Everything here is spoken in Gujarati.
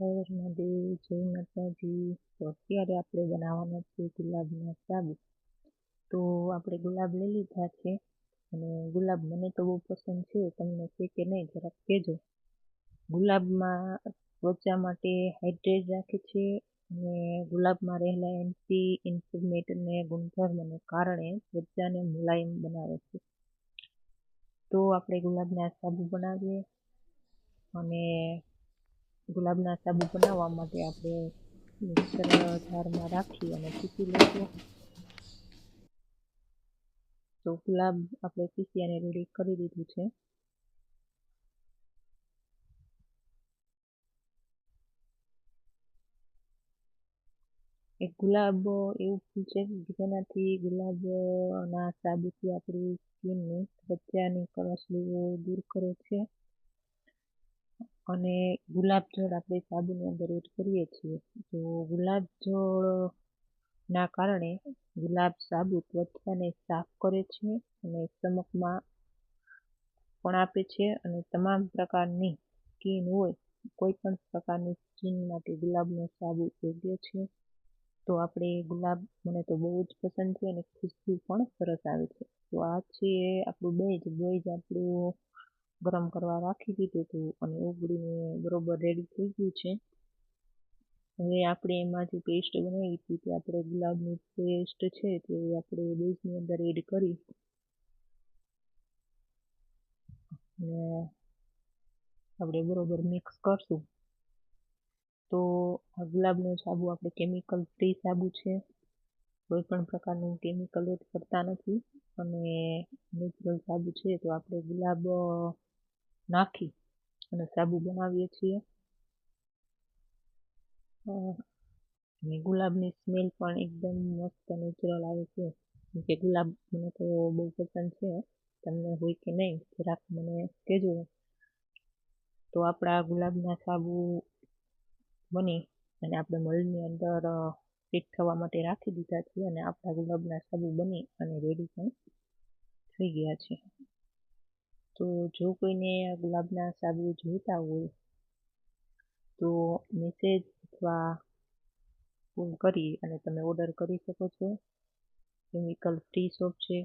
હર માતાજી અત્યારે આપણે બનાવવાના છે ગુલાબના સાબુ. તો આપણે ગુલાબ લઈ લીધા છે અને ગુલાબ મને તો બહુ પસંદ છે, તમને છે કે નહીં જરાક કહેજો. ગુલાબમાં ત્વચા માટે હાઇડ્રેટ રાખે છે અને ગુલાબમાં રહેલા એન્ટી ઇન્ફ્લેમેટરીને ગુણધર્મને કારણે ત્વચાને મુલાયમ બનાવે છે. તો આપણે ગુલાબના સાબુ બનાવીએ અને ગુલાબના સાબુ બનાવવા માટે આપણે મિક્સર જારમાં રાખી અને પીસી લઈશું. તો ગુલાબ આપણે પીસી અને રેડી કરી દીધું છે. એક ગુલાબ એવું ફૂલ છે જેનાથી ગુલાબના સાબુથી આપણી સ્કિનની ત્વચાની કરસલીઓ દૂર કરે છે. અને ગુલાબજળ આપણે સાબુની અંદર એડ કરીએ છીએ. તો ગુલાબજળના કારણે ગુલાબ સાબુ ત્વચાને સાફ કરે છે અને ચમકમાં પણ આપે છે અને તમામ પ્રકારની સ્કીન હોય, કોઈ પણ પ્રકારની સ્કીન માટે ગુલાબનો સાબુ યોગ્ય છે. તો આપણે ગુલાબ મને તો બહુ જ પસંદ છે અને ખુશ્બુ પણ સરસ આવે છે. તો આ છે આપણું બેજ. બેજ આપણું ગરમ કરવા રાખી દીધું હતું અને ઉકળીને બરોબર રેડી થઈ ગયું છે. હવે આપણે એમાં જે પેસ્ટ બનાવી હતી તે આપણે ગુલાબની પેસ્ટ છે તે આપણે બેઝની અંદર એડ કરી અને આપણે બરોબર મિક્સ કરશું. તો આ ગુલાબનો સાબુ આપણે કેમિકલ ફ્રી સાબુ છે. કોઈ પણ પ્રકારનું કેમિકલ એડ કરતા નથી. અને નેચરલ સાબુ છે તો આપણે ગુલાબ નાખી અને સાબુ બનાવીએ છીએ. અને ગુલાબની સ્મેલ પણ એકદમ મસ્ત નેચરલ આવે છે. કે ગુલાબ મને તો બહુ પસંદ છે. તમને હોય કે નહીં, જરાક મને કહેજો. તો આપણા ગુલાબના સાબુ બની અને આપણે મળની અંદર ફિટ થવા માટે રાખી દીધા છે અને આપણા ગુલાબના સાબુ બની અને રેડી પણ થઈ ગયા છે. તો જો કોઈને ગુલાબના સાબુ જોઈતા હોય તો મેસેજ અથવા ફોન કરી અને તમે ઓર્ડર કરી શકો છો. કેમિકલ ફ્રી શોપ છે.